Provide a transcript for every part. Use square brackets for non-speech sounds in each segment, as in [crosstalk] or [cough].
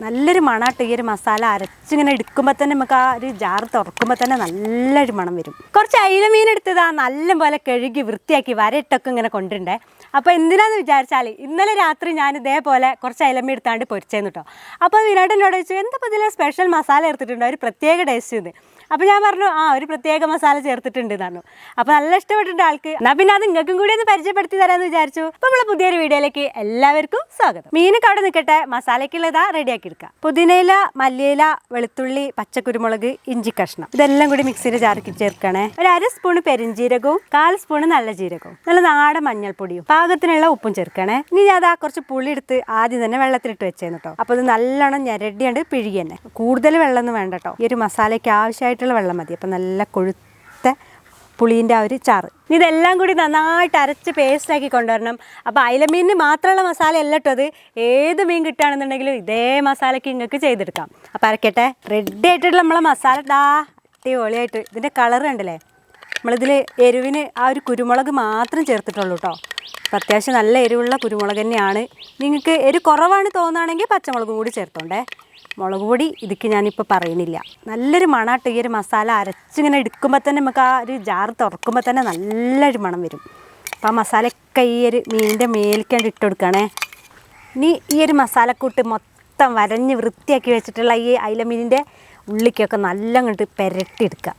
നല്ലൊരു മണമാട്ട് ഈ ഒരു മസാല അരച്ചിങ്ങനെ എടുക്കുമ്പോൾ തന്നെ നമുക്ക് ആ ഒരു ജാർ തുറക്കുമ്പോൾ തന്നെ നല്ലൊരു മണം വരും. കുറച്ച് അയില മീൻ എടുത്തതാ നല്ല പോലെ കഴുകി വൃത്തിയാക്കി വരയിട്ടൊക്കെ ഇങ്ങനെ കൊണ്ടുണ്ടേ അപ്പോൾ എന്തിനാന്ന് വിചാരിച്ചാൽ ഇന്നലെ രാത്രി ഞാൻ ഇതേപോലെ കുറച്ച് അയിലമീൻ എടുത്താണ്ട് പൊരിച്ചേന്ന് കേട്ടോ അപ്പോൾ വിരാട്ടനോട് ചോദിച്ചു എന്താ ഇതിൽ സ്പെഷ്യൽ മസാല എടുത്തിട്ടുണ്ടോ ഒരു പ്രത്യേക ടേസ്റ്റ് ഇത്. അപ്പോൾ ഞാൻ പറഞ്ഞു ആ ഒരു പ്രത്യേക മസാല ചേർത്തിട്ടുണ്ട് പറഞ്ഞു. അപ്പോൾ നല്ല ഇഷ്ടപ്പെട്ടിട്ടുണ്ട് ആൾക്ക്. എന്നാൽ പിന്നെ അത് നിങ്ങൾക്കും കൂടി ഒന്ന് പരിചയപ്പെടുത്തി തരാമെന്ന് വിചാരിച്ചു. അപ്പോൾ നമ്മളെ പുതിയൊരു വീഡിയോയിലേക്ക് എല്ലാവർക്കും സ്വാഗതം. മീനൊക്കെ അവിടെ നിൽക്കട്ടെ മസാലയ്ക്കുള്ളതാ റെഡിയാക്കി എടുക്കുക. പുതിനയില മല്ലിയില വെളുത്തുള്ളി പച്ചക്കുരുമുളക് ഇഞ്ചി കഷ്ണം. ഇതെല്ലാം കൂടി മിക്സിയിൽ ചാർക്കി ചേർക്കണേ. ഒരു അര സ്പൂൺ പെരിഞ്ജീരകവും കാൽ സ്പൂൺ നല്ല ജീരകവും നല്ല നാടൻ മഞ്ഞൾപ്പൊടിയും പാകത്തിനുള്ള ഉപ്പും ചേർക്കണേ. ഇനി ഞാൻ അതാ കുറച്ച് പുളി എടുത്ത് ആദ്യം തന്നെ വെള്ളത്തിലിട്ട് വെച്ചേന്ന് കേട്ടോ അപ്പോൾ ഇത് നല്ലോണം ഞെരടിയാണ്ട് പിഴിയന്നെ കൂടുതൽ വെള്ളമൊന്നും വേണ്ട കേട്ടോ ഈ ഒരു മസാലയ്ക്ക് ആവശ്യമായിട്ടുള്ള വെള്ളം മതി. അപ്പം നല്ല കൊഴുത്ത പുളീന്റെ ആ ഒരു ചാറ്. ഇതെല്ലാം കൂടി നന്നായിട്ട് അരച്ച് പേസ്റ്റാക്കി കൊണ്ടുവരണം. അപ്പോൾ അയിലമീനിന് മാത്രമുള്ള മസാല അല്ലട്ടോ അത്. ഏത് മീൻ കിട്ടുകയാണെന്നുണ്ടെങ്കിലും ഇതേ മസാലയ്ക്ക് നിങ്ങൾക്ക് ചെയ്തെടുക്കാം. അപ്പോൾ അരക്കട്ടെ. റെഡി ആയിട്ടുള്ള നമ്മളെ മസാല ദാ അടിപൊളിയായിട്ട്. ഇതിന്റെ കളർ കണ്ടില്ലേ? നമ്മളിതിൽ എരിവിന് ആ ഒരു കുരുമുളക് മാത്രം ചേർത്തിട്ടുള്ളൂ കേട്ടോ അപ്പോൾ അത്യാവശ്യം നല്ല എരിവുള്ള കുരുമുളക് തന്നെയാണ്. നിങ്ങൾക്ക് എരിവ് കുറവാണ് തോന്നുകയാണെങ്കിൽ പച്ചമുളകും കൂടി ചേർത്തോണ്ടേ. മുളക് പൊടി ഇതിക്ക് ഞാനിപ്പോൾ പറയുന്നില്ല. നല്ലൊരു മണാട്ട് ഈ ഒരു മസാല അരച്ചിങ്ങനെ എടുക്കുമ്പോൾ തന്നെ നമുക്ക് ആ ഒരു ജാർ തുറക്കുമ്പോൾ തന്നെ നല്ലൊരു മണം വരും. അപ്പോൾ ആ മസാലയൊക്കെ ഈ ഒരു മീനിന്റെ മേൽക്കാണ്ട് ഇട്ട് കൊടുക്കണേ. ഇനി ഈ ഒരു മസാലക്കൂട്ട് മൊത്തം വരഞ്ഞ് വൃത്തിയാക്കി വെച്ചിട്ടുള്ള ഈ അയില മീനിന്റെ ഉള്ളിക്കൊക്കെ നല്ല അങ്ങോട്ട് പെരട്ടിയെടുക്കുക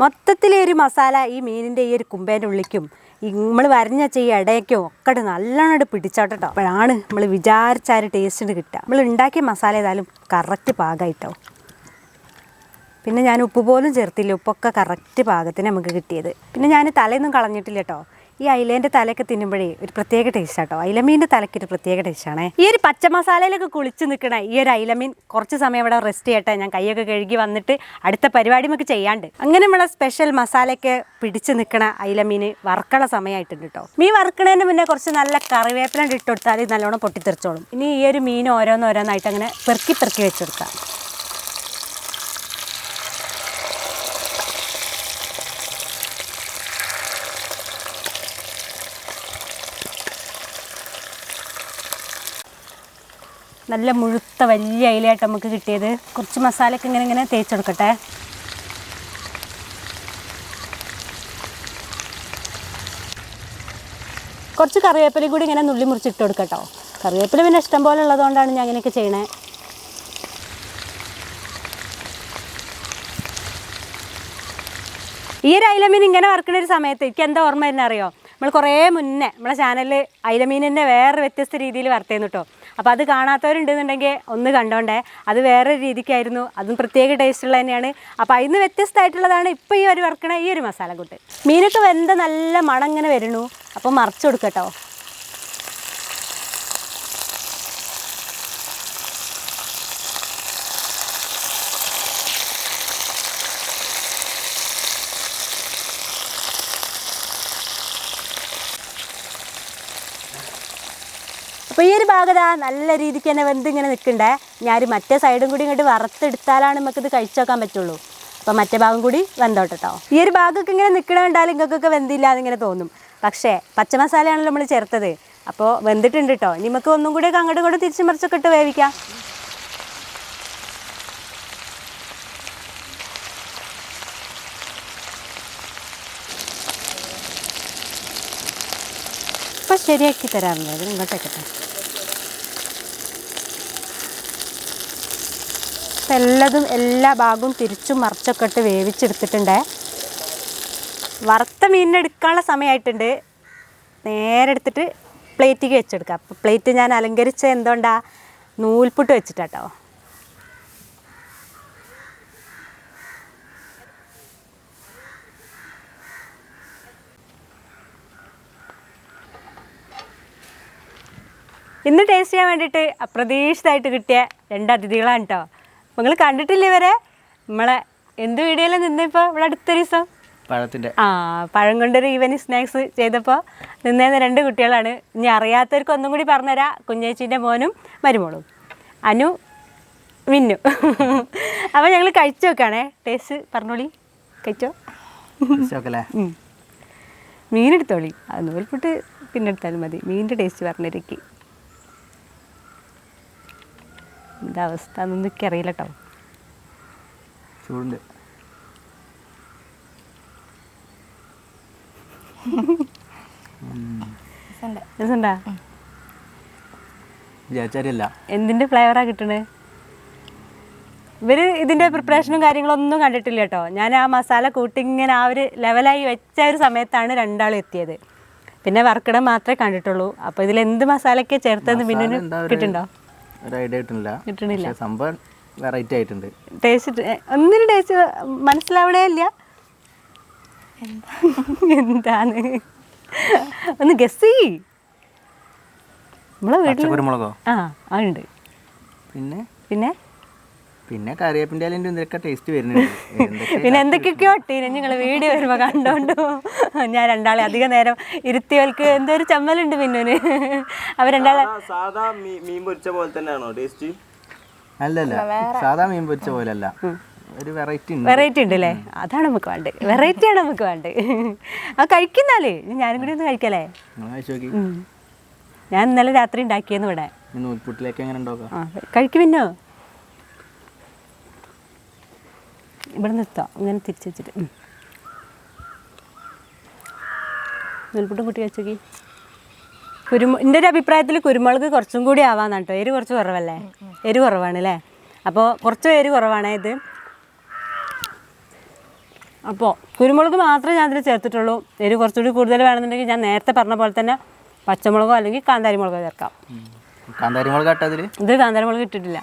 മൊത്തത്തിൽ ഈ ഒരു മസാല ഈ മീനിന്റെ ഈ ഒരു കുമ്പേന്റെ ഉള്ളിക്കും നമ്മൾ വരഞ്ഞ ഈ ഇടയ്ക്കും ഒക്കെ നല്ലോണം പിടിച്ചോട്ടോ അപ്പോഴാണ് നമ്മൾ വിചാരിച്ച ആ ഒരു ടേസ്റ്റിന് കിട്ടുക. നമ്മൾ ഉണ്ടാക്കിയ മസാല ഏതായാലും കറക്റ്റ് പാകമായിട്ടോ പിന്നെ ഞാൻ ഉപ്പ് പോലും ചേർത്തില്ല. ഉപ്പൊക്കെ കറക്റ്റ് പാകത്തിന് നമുക്ക് കിട്ടിയത്. പിന്നെ ഞാൻ തലേന്നും കളഞ്ഞിട്ടില്ല കേട്ടോ ഈ അയിലേന്റെ തലയൊക്കെ തിന്നുമ്പോഴേ ഒരു പ്രത്യേക ടേസ്റ്റ് ആട്ടോ. അയിലമീന്റെ തലയ്ക്ക് ഒരു പ്രത്യേക ടേസ്റ്റാണേ ഈ ഒരു പച്ച മസാലയിലൊക്കെ കുളിച്ച് നിൽക്കണ ഈ ഒരു അയിലമീൻ കുറച്ച് സമയം ഇവിടെ റെസ്റ്റ് ചെയ്യട്ടെ. ഞാൻ കൈയൊക്കെ കഴുകി വന്നിട്ട് അടുത്ത പരിപാടി നമുക്ക് ചെയ്യാണ്ട്. അങ്ങനെ നമ്മളെ സ്പെഷ്യൽ മസാലയൊക്കെ പിടിച്ച് നിൽക്കണ അയിലമീൻ വറക്കണ സമയമായിട്ടുണ്ട് കേട്ടോ മീൻ വറക്കണതിന് മുന്നേ കുറച്ച് നല്ല കറിവേപ്പില ഇട്ട് കൊടുത്താൽ നല്ലോണം പൊട്ടിത്തെറിച്ചോളും. ഇനി ഈ ഒരു മീൻ ഓരോന്നോരോന്നായിട്ട് അങ്ങനെ പെറുക്കി പെറുക്കി വെച്ചെടുക്കാം നല്ല മുഴുത്ത വലിയ അയിലയായിട്ട് നമുക്ക് കിട്ടിയത്. കുറച്ച് മസാലയൊക്കെ ഇങ്ങനെ ഇങ്ങനെ തേച്ചെടുക്കട്ടെ കുറച്ച് കറിവേപ്പില കൂടി ഇങ്ങനെ നുള്ളി മുറിച്ചിട്ട് കൊടുക്കട്ടോ. കറിവേപ്പില പിന്നെ ഇഷ്ടം പോലെ ഉള്ളതുകൊണ്ടാണ് ഞാൻ അങ്ങനെയൊക്കെ ചെയ്യണേ. ഈ ഒരു അയിലമീൻ ഇങ്ങനെ വറക്കുന്ന ഒരു സമയത്ത് എനിക്ക് എന്താ ഓർമ്മ തന്നെ അറിയോ? നമ്മൾ കുറേ മുന്നേ നമ്മളെ ചാനലിൽ അയിലമീനിന്റെ വേറെ വ്യത്യസ്ത രീതിയിൽ വർത്തേന്ന് കേട്ടോ അപ്പോൾ അത് കാണാത്തവരുണ്ടെന്നുണ്ടെങ്കിൽ ഒന്ന് കണ്ടോണ്ടേ. അത് വേറെ രീതിക്കായിരുന്നു. അതും പ്രത്യേക ടേസ്റ്റുള്ള തന്നെയാണ്. അപ്പോൾ അതിന് വ്യത്യസ്തമായിട്ടുള്ളതാണ് ഇപ്പോൾ ഈ ഒരു വർക്കണ ഈ ഒരു മസാല കൂട്ട് മീനൊക്കെ വെന്ത നല്ല മണം ഇങ്ങനെ വരുന്നു. അപ്പോൾ മറച്ചു കൊടുക്കട്ടോ അപ്പോൾ ഈ ഒരു ഭാഗത നല്ല രീതിക്ക് തന്നെ വെന്ത് ഇങ്ങനെ നിൽക്കണ്ടേ? ഞാൻ മറ്റേ സൈഡും കൂടി ഇങ്ങോട്ട് വറുത്തെടുത്താലാണ് നമുക്കിത് കഴിച്ചു നോക്കാൻ പറ്റുള്ളൂ. അപ്പോൾ മറ്റേ ഭാഗം കൂടി വെന്തോട്ടെ ഈ ഒരു ഭാഗമൊക്കെ ഇങ്ങനെ നിൽക്കണ കണ്ടാൽ നിങ്ങൾക്കൊക്കെ വെന്തില്ല എന്നിങ്ങനെ തോന്നും. പക്ഷേ പച്ചമസാലയാണല്ലോ നമ്മൾ ചേർത്തത്. അപ്പോൾ വെന്തിട്ടുണ്ട് കേട്ടോ ഇനി നമുക്ക് ഒന്നും കൂടെയൊക്കെ അങ്ങോട്ടും ഇങ്ങോട്ടും തിരിച്ചു മറിച്ചൊക്കെ ഇട്ട് വേവിക്കാം. അപ്പം ശരിയാക്കി തരാറുണ്ട് അത് ഇങ്ങോട്ടേക്കട്ടെ അപ്പം എല്ലാതും എല്ലാ ഭാഗവും തിരിച്ചും മറിച്ചൊക്കെ ഇട്ട് വേവിച്ചെടുത്തിട്ടുണ്ട്. വറുത്ത മീനിനെടുക്കാനുള്ള സമയമായിട്ടുണ്ട് നേരെ എടുത്തിട്ട് പ്ലേറ്റിക്ക് വെച്ചെടുക്കുക അപ്പോൾ പ്ലേറ്റ് ഞാൻ അലങ്കരിച്ച എന്തുകൊണ്ടാ? നൂൽപുട്ട് വെച്ചിട്ടാട്ടോ. ഇന്ന് ടേസ്റ്റ് ചെയ്യാൻ വേണ്ടിയിട്ട് അപ്രതീക്ഷിതമായിട്ട് കിട്ടിയ രണ്ട് അതിഥികളാണ് കേട്ടോ നിങ്ങൾ കണ്ടിട്ടില്ല ഇവരെ? നമ്മളെ എന്ത് വീഡിയോയിലും നിന്നിപ്പോൾ ഇവിടെ അടുത്ത ദിവസം? പഴത്തിന്റെ ആ പഴം കൊണ്ടൊരു ഈവനിങ് സ്നാക്സ് ചെയ്തപ്പോൾ നിന്നേന്ന് രണ്ട് കുട്ടികളാണ്. ഇനി അറിയാത്തവർക്ക് ഒന്നും കൂടി പറഞ്ഞുതരാം. കുഞ്ഞേച്ചീന്റെ മോനും മരുമോളും. അനു മിന്നു. അപ്പോൾ ഞങ്ങൾ കഴിച്ചു നോക്കുകയാണേ ടേസ്റ്റ് പറഞ്ഞോളി. കഴിച്ചോ. മീനെടുത്തോളി. അത് നൂൽപുട്ട് പിന്നെടുത്താലും മതി. മീനിന്റെ ടേസ്റ്റ് പറഞ്ഞിരിക്കും എന്താ അവസ്ഥ എന്നൊന്നും എനിക്കറിയില്ല കേട്ടോ ചൂടുണ്ട് എന്തിന്റെ ഫ്ലേവറാ കിട്ടണേ? ഇവർ ഇതിന്റെ പ്രിപ്പറേഷനും കാര്യങ്ങളൊന്നും കണ്ടിട്ടില്ല കേട്ടോ ഞാൻ ആ മസാല കൂട്ടി ഇങ്ങനെ ആ ഒരു ലെവലായി വെച്ച ഒരു സമയത്താണ് രണ്ടാളും എത്തിയത്. പിന്നെ വർക്കിടം മാത്രമേ കണ്ടിട്ടുള്ളൂ. അപ്പോൾ ഇതിൽ എന്ത് മസാലയൊക്കെ ചേർത്തെന്ന് പിന്നെ കിട്ടുണ്ടോ കിട്ടുന്നുണ്ടോ? ഒരു ഐഡിയ കിട്ടുന്നില്ല. കിട്ടണില്ല. സംഭവം വെറൈറ്റി ആയിട്ടുണ്ട്. ടേസ്റ്റ് ഒന്നിനും ടേസ്റ്റ് മനസ്സിലാവണേ ഇല്ല. എന്താണ്? ഒന്ന് ഗസ് ചെയ്യ്. നമ്മളെ വീട്ടിൽ ആ ഉണ്ട്. പിന്നെ? പിന്നെ? പിന്നെ കറിവേപ്പിന്റെ അതിന്റെ എന്തൊക്കെ ടേസ്റ്റ് വരുന്നുണ്ട്? [laughs] പിന്നെ എന്തൊക്കെയൊക്കെയോ ഒട്ടീനെ നിങ്ങൾ വീഡിയോ വരുമ്പോൾ കണ്ടോണ്ടു. [laughs] ഞാൻ രണ്ടാളെ അധിക നേരം ഇരുത്തിയവർക്ക് എന്തോ ഒരു ചമ്മലുണ്ട് പിന്നോന് [laughs] അവർ രണ്ടാളെ സാധാ- മീൻ പൊരിച്ച പോലെ തന്നെയാണോ ടേസ്റ്റ് അല്ലല്ല സാധാ മീൻ പൊരിച്ച അല്ല ഒരു വെറൈറ്റി ഉണ്ട്. വെറൈറ്റി ഉണ്ട് അല്ലേ? അതാണ് നമുക്ക് വേണ്ടത്. വെറൈറ്റിയാണ് നമുക്ക് വേണ്ടത്. ആ കഴിക്കുന്നാലേ. ഞാനും കൂടി ഒന്ന് കഴിക്കല്ലേ നിങ്ങൾ കഴിച്ചു നോക്കി. ഞാൻ ഇന്നലെ രാത്രി ഉണ്ടാക്കിയെന്ന് ഇവിടെ. കഴിക്കുമെന്നോ നൂൽപുട്ടിലേക്ക് എങ്ങനെ ഉണ്ടാക്കാം? ആ കഴിക്കും പിന്നോ ഇവിടെ നിർത്താം അങ്ങനെ തിരിച്ച് വെച്ചിട്ട്. നെൽപ്പുട്ട് കൂട്ടി വെച്ചോക്കി. കുരുമു എന്റെ ഒരു അഭിപ്രായത്തിൽ കുരുമുളക് കുറച്ചും കൂടി ആവാന്നാണ് കേട്ടോ എരി കുറച്ച് കുറവല്ലേ? എരി കുറവാണ് അല്ലേ അപ്പോൾ കുറച്ച് എരി കുറവാണ് ഇത്. അപ്പോൾ കുരുമുളക് മാത്രമേ ഞാൻ ഇതിൽ ചേർത്തിട്ടുള്ളൂ. എരി കുറച്ചുകൂടി കൂടുതൽ വേണമെന്നുണ്ടെങ്കിൽ ഞാൻ നേരത്തെ പറഞ്ഞ പോലെ തന്നെ പച്ചമുളകോ അല്ലെങ്കിൽ കാന്താരി മുളകോ ചേർക്കാം കാന്താരി മുളക് ഇട്ടതിൽ ഇത് കാന്താരി മുളക് ഇട്ടിട്ടില്ല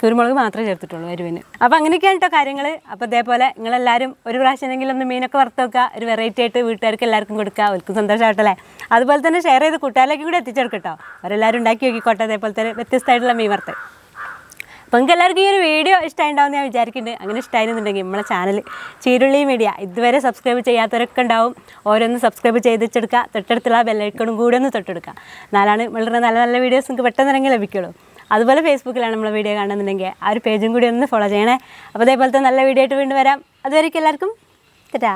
കുരുമുളക് മാത്രമേ ചേർത്തിട്ടുള്ളൂ എരിവിന്. അപ്പോൾ അങ്ങനെയൊക്കെയാണ് കേട്ടോ കാര്യങ്ങൾ അപ്പോൾ ഇതേപോലെ നിങ്ങളെല്ലാവരും ഒരു പ്രാവശ്യമെങ്കിലും ഒന്ന് മീനൊക്കെ വറുത്ത് വെക്കുക. ഒരു വെറൈറ്റി ആയിട്ട് വീട്ടുകാർക്ക് എല്ലാവർക്കും കൊടുക്കുക. അവർക്കും സന്തോഷമായിട്ടല്ലേ അതുപോലെ തന്നെ ഷെയർ ചെയ്ത് കൂട്ടുകാരിലേക്കും കൂടി എത്തിച്ചെടുക്കും കേട്ടോ അവരെല്ലാവരും ഉണ്ടാക്കി നോക്കിക്കോട്ടെ. അതേപോലെ തന്നെ വ്യത്യസ്തമായിട്ടുള്ള മീൻ വറുത്ത്. അപ്പോൾ നിങ്ങൾക്ക് എല്ലാവർക്കും ഈ ഒരു വീഡിയോ ഇഷ്ടമായിട്ടുണ്ടാവും ഞാൻ വിചാരിക്കുന്നുണ്ട് അങ്ങനെ ഇഷ്ടമായിരുന്നുണ്ടെങ്കിൽ നമ്മളെ ചാനൽ ചീരുള്ളി മീഡിയ ഇതുവരെ സബ്സ്ക്രൈബ് ചെയ്യാത്തവരൊക്കെ ഉണ്ടാവും. ഓരോന്ന് സബ്സ്ക്രൈബ് ചെയ്തിട്ടെടുക്കുക തൊട്ടടുത്തുള്ള ബെല്ലൈക്കണും കൂടെ ഒന്ന് തൊട്ടെടുക്കുക. എന്നാലാണ് വളരെ നല്ല നല്ല വീഡിയോസ് നിങ്ങൾക്ക് പെട്ടെന്ന് ഇറങ്ങി ലഭിക്കുള്ളൂ. അതുപോലെ ഫേസ്ബുക്കിലാണ് നമ്മളെ വീഡിയോ കാണുന്നുണ്ടെങ്കിൽ ആ ഒരു പേജും കൂടി ഒന്ന് ഫോളോ ചെയ്യണേ. അപ്പോൾ അതേപോലത്തെ നല്ല വീഡിയോ ആയിട്ട് വീണ്ടും വരാം. അതുവരേക്കും എല്ലാവർക്കും. ടാ